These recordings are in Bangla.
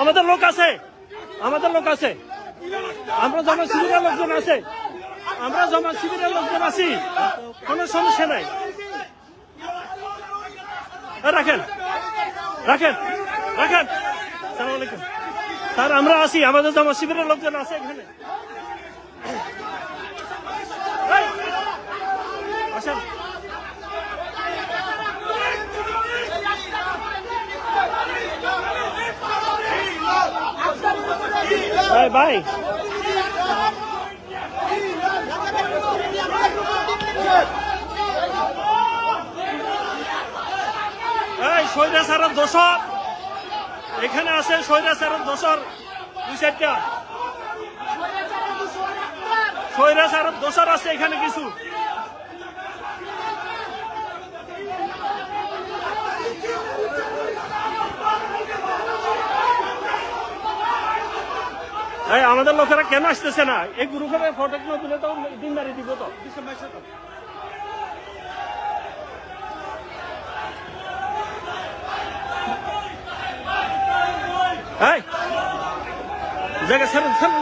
আমাদের লোক আছে। আমাদের লোক আছে। আমরা জমা শিবিরের লোকজন আছে, আমরা জমা শিবিরের লোকজন আছি, কোনো সমস্যা নাই। রাখেন রাখেন রাখেন। সালাম আলাইকুম। স্যার, আমরা আছি। আমাদের জমা শিবিরের লোকজন আছে এখানে এই, আসেন এই, ভাই এই, সৈরা সারের দোষর। এখানে আছে সৈরা সারের দোষর। দুই চারটা। সৈরা সারের দোষর আছে এখানে কিছু। এই আমাদের লোকেরা কেন আসতেছে না? এই গ্রুপের ফটো গুলো তুলে তো দিন দাঁড়িয়ে দিব তো। জায়গা আমাদের সামনে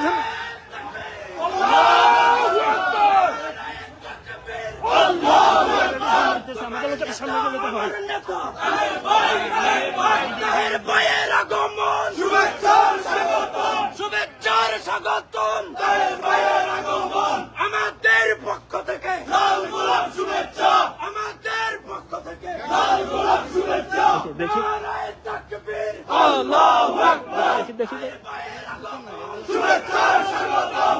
ভাইয়ের আগমন আমাদের পক্ষ থেকে লাল গোলাপ শুভেচ্ছা। আমাদের পক্ষ থেকে লাল গোলাপ শুভেচ্ছা। দেখি। দেখি দেখি শুভেচ্ছার স্বাগতম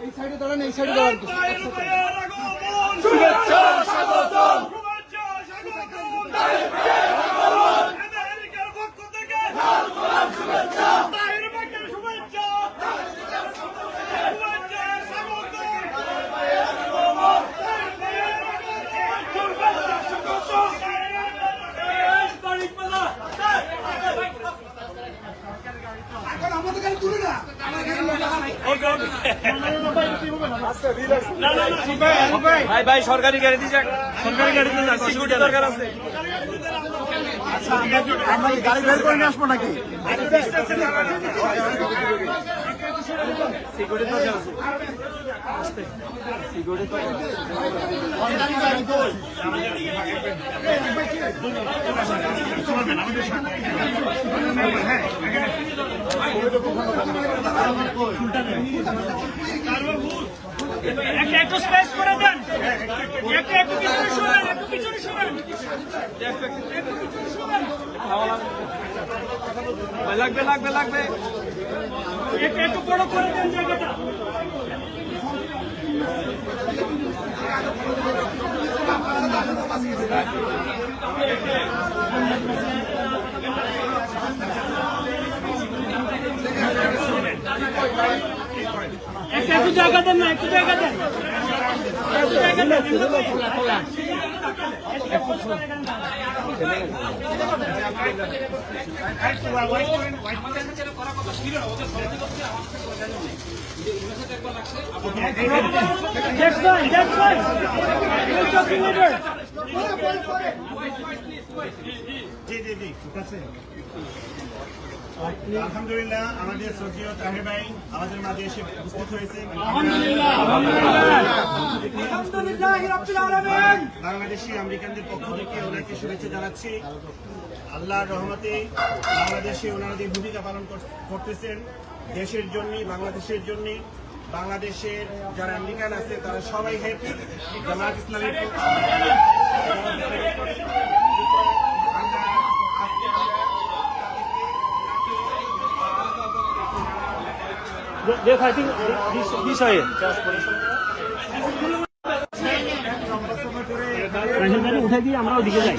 এই সাইডে দাঁড়ান এই সাইডে দাঁড়ান শুভেচ্ছার স্বাগতম আমাদের গাড়ি তুলে না ভাই। ভাই সরকারি গাড়ি দিয়ে যাক। সরকারি গাড়িতে যাক সিকিউরিটি দরকার আছে। আমরা কি গাড়ি বের করে নিয়ে আসব নাকি? সিকিউরিটি দরকার আছে। একটা একটু স্পেস করে দেন। একটা একটু পিছনে শুনেন একটু পিছনে শুনেন লাগবে লাগবে লাগবে। একটু একটু বড় করে দেন জায়গাটা। একটা একটু জায়গা দেন না একটু জায়গা দেন। একটু জায়গা জি জি জি ঠিক আছে? আলহামদুলিল্লাহ আমাদের সচিও তাহের ভাই আমাদের মাঝে এসে উপস্থিত হয়েছে। বাংলাদেশি আমেরিকানদের পক্ষ থেকে ওনাকে শুভেচ্ছা জানাচ্ছি। আল্লাহর রহমতে বাংলাদেশে ওনারা যে ভূমিকা পালন করতেছেন দেশের জন্য বাংলাদেশের জন্য বাংলাদেশের যারা আমেরিকান আছে তারা সবাই হ্যাপি জামাত ইসলামের They're fighting this, this উঠে দিয়ে আমরা ওদিকে যাই।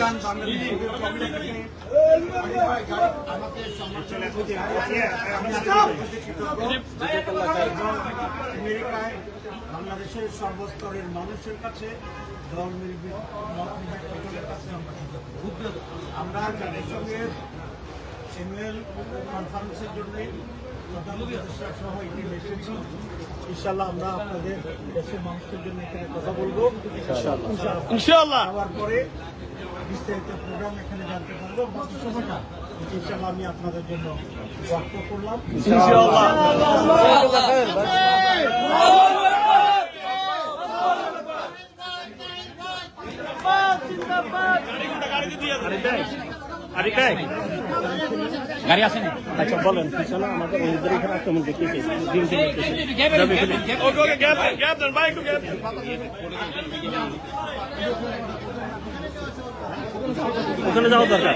বাংলাদেশের সর্বস্তরের মানুষের কাছে আমরা জাতিসংঘের অ্যানুয়াল কনফারেন্সের জন্য সহ এখানে এসেছি ইনশাল্লাহ আমরা আপনাদের দেশের মানুষের জন্য এখানে কথা বলব। ইনশাল্লাহ ইনশাআল্লাহ। পরে বিস্তারিত প্রোগ্রাম এখানে জানতে পারব। বাকি সময়টা ইনশাল্লাহ আমি আপনাদের জন্য ওয়াক্ত করলাম। আরে কাই গাড়ি আচ্ছা বলেন পিছনে আমাদের ওদের এখানে আক্রমণ দেখতেছে দিন দিন okay okay gap gap then bike gap ওখানে যাওয়া দরকার।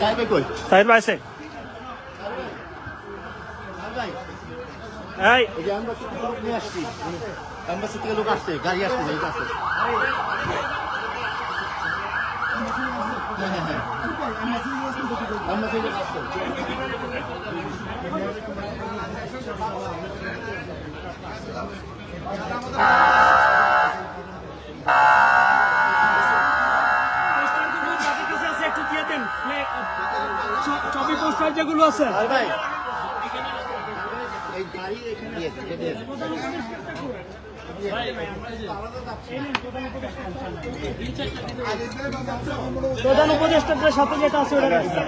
তাই পাইছে এই। এম্বাসি থেকে লোক আসছে। গাড়ি আসছে লোক আসছে। একটু ছবি যেগুলো আছে। প্রধান উপদেষ্টাদের সাথে যেটা আছে ওটা? এটা।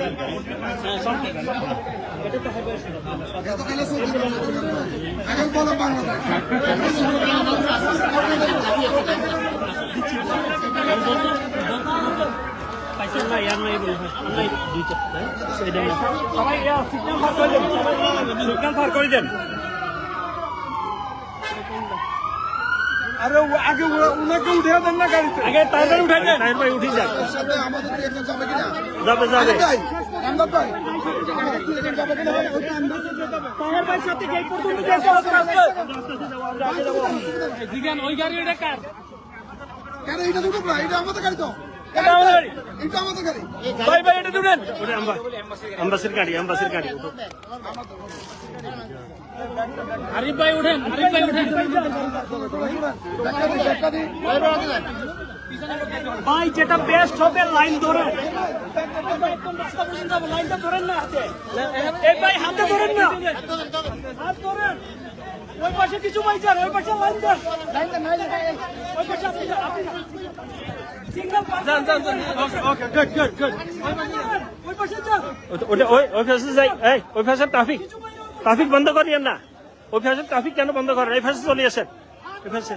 আরে ও- আগে ওনাকে উঠে দেন না গাড়িতে আগে তাড়াতাড়ি উঠাই দেন। তাহির ভাই উঠে যান। আমাদের একজন যাবে কিনা যাবে, যাবে। ভাই ভাই তাহির ভাই সাথে গেট পর্যন্ত যেতে হবে। আমরা যাব। কেন এটা দুটো ভাই এটা আমাদের গাড়ি তো এটা আমাদের গাড়ি। এটা আমাদের গাড়ি। ভাই ভাই এটা তুলেন। ওটা আম্বা গাড়ি আম্বাসির গাড়ি। আরিফ ভাই উঠেন আরিফ ভাই উঠেন। ভাই যেটা বেস্ট হবে লাইন ধরে। লাইনটা ধরেন না হাতে এই ভাই হাতে ধরেন না। হাত ধরেন। ওই পাশে কিছু ভাই যান ওই পাশে লাইন দেন। ওই পাশে আপনি ওই পাশে ওই ওই ওই ট্রাফিক। ট্রাফিক বন্ধ করিয়েন না। ওই পাশে ট্রাফিক কেন বন্ধ করেন? এই পাশে চলে আসেন। এই পাশে।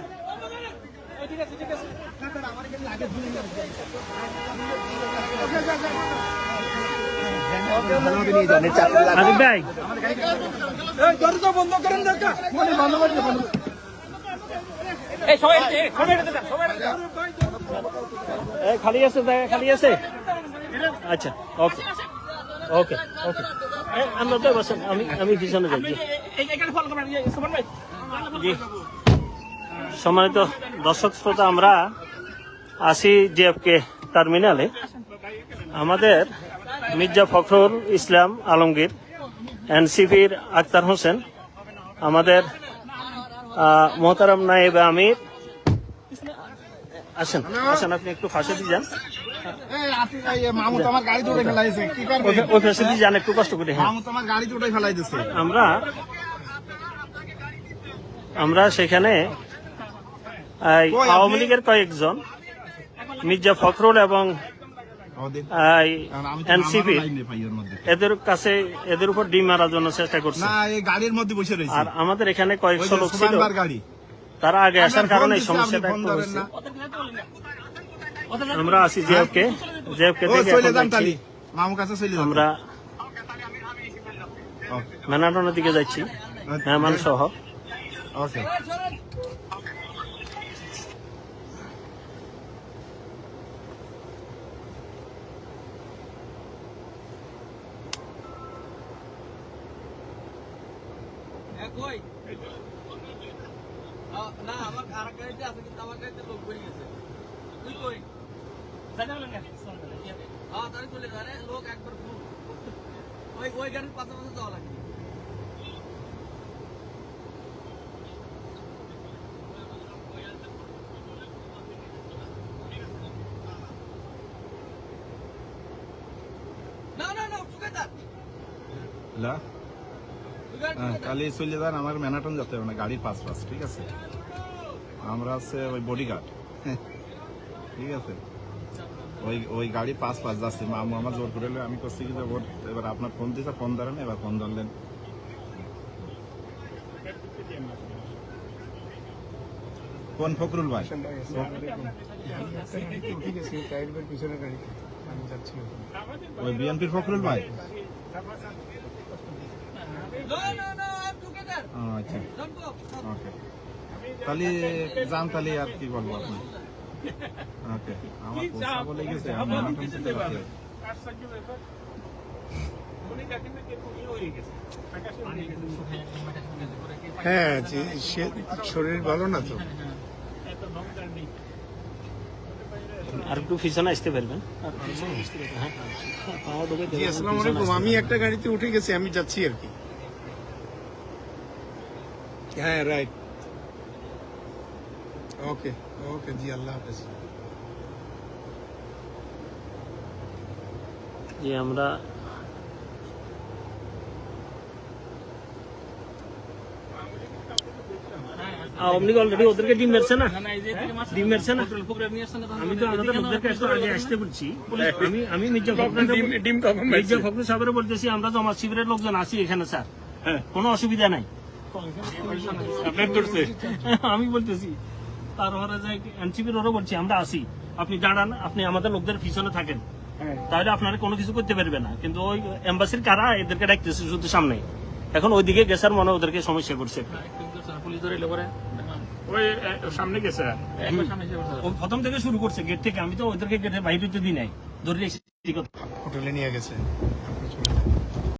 আরিফ ভাই। এই দরজা বন্ধ করেন দেখা মানে বন্ধ করে বন্ধ। এই খালি আছে, জায়গা খালি আছে? আচ্ছা ওকে ওকে ওকে। আমি আমি সম্মানিত দর্শক শ্রোতা, আমরা আসি জিএফকে টার্মিনালে। আমাদের মির্জা ফখরুল ইসলাম আলমগীর, এনসিপির আক্তার হোসেন, আমাদের মোহতারাম নায়েব আমির আসেন আসেন আপনি একটু ফাঁসে দিয়ে যান ওই- ফাঁসে দিয়ে একটু কষ্ট করে হ্যাঁ। আমার সেখানে? আওয়ামী লীগের কয়েকজন মির্জা ফখরুল এবং এনসিপি। এদের কাছে এদের উপর ডিম মারার জন্য চেষ্টা করছে। গাড়ির মধ্যে বসে রয়েছে। আর আমাদের এখানে কয়েকশো লোক ছিল। গাড়ি। তারা আগে আসার কারণে এই সমস্যাটা একটু হয়েছে আমরা আসি জেএফকে। জেএফকে ও থেকে মামু কাছে চলে আমরা মেনাটনের দিকে যাচ্ছি। মেহমান সহ। ওকে। না আমার আর গাড়িতে আছে কিন্তু আমার গাড়িতে লোক বই গেছে। তুই কই? হ্যাঁ তাই চলে যাবে লোক একবার ওই ওই গাড়ির পাশে পাশে যাওয়া লাগে না না না সুগেদার লা সুগেদার হ্যাঁ, তাহলে চলে যান, আমার ম্যানাটন যেতে হবে না, গাড়ির পাস পাস ঠিক আছে? আমরা আছে ওই বডিগার্ড ঠিক আছে? ওই ওই গাড়ি পাস পাস যাচ্ছে। মামু আমার জোর করে আমি করছি কি যে ওর, এবার আপনার ফোন দিয়েছে ফোন ধরেন, এবার ফোন ধরলেন। কোন ফখরুল ভাই? ওই বিএনপির ফখরুল ভাই? আচ্ছা। ওকে। তাহলে যান তাহলে আর কি বলব আপনি ওকে আমার বলে গেছে আমি নাটক করতে পারি। হ্যাঁ যে সে শরীর ভালো না তো। আর একটু পিছনে আসতে পারবেন। আমি একটা গাড়িতে উঠে গেছি আমি যাচ্ছি আর কি। হ্যাঁ রাইট ওকে ওকে জি আল্লাহ হাফেজ যে আমরা আওয়ামী লীগ অলরেডি ওদেরকে ডিম মেরছে না? ডিম মেরছে না? আমি তো আমাদের লোকদেরকে একটু আগে আসতে বলছি। আমি আমি মির্জা ফখরুল ডিম মির্জা ফখরুল সাহেবের বলতেছি আমরা তো আমার শিবিরের লোকজন আছি এখানে স্যার। কোনো অসুবিধা নাই। আমি বলতেছি তারপরে যাই এনসিপির ওরও বলছি আমরা আসি। আপনি দাঁড়ান আপনি আমাদের লোকদের পিছনে থাকেন। তাহলে আপনারা কোনো কিছু করতে পারবে না। কিন্তু ওই এম্বাসির কারা এদেরকে ডাকতেছে শুধু সামনে। এখন ওইদিকে গেছার মনে ওদেরকে সমস্যা করছে। ওই সামনে গেছে। প্রথম থেকে শুরু করছে গেট থেকে। আমি তো ওদেরকে গেটের বাইরে তো দিই নাই। ধরে হোটেলে নিয়ে গেছে।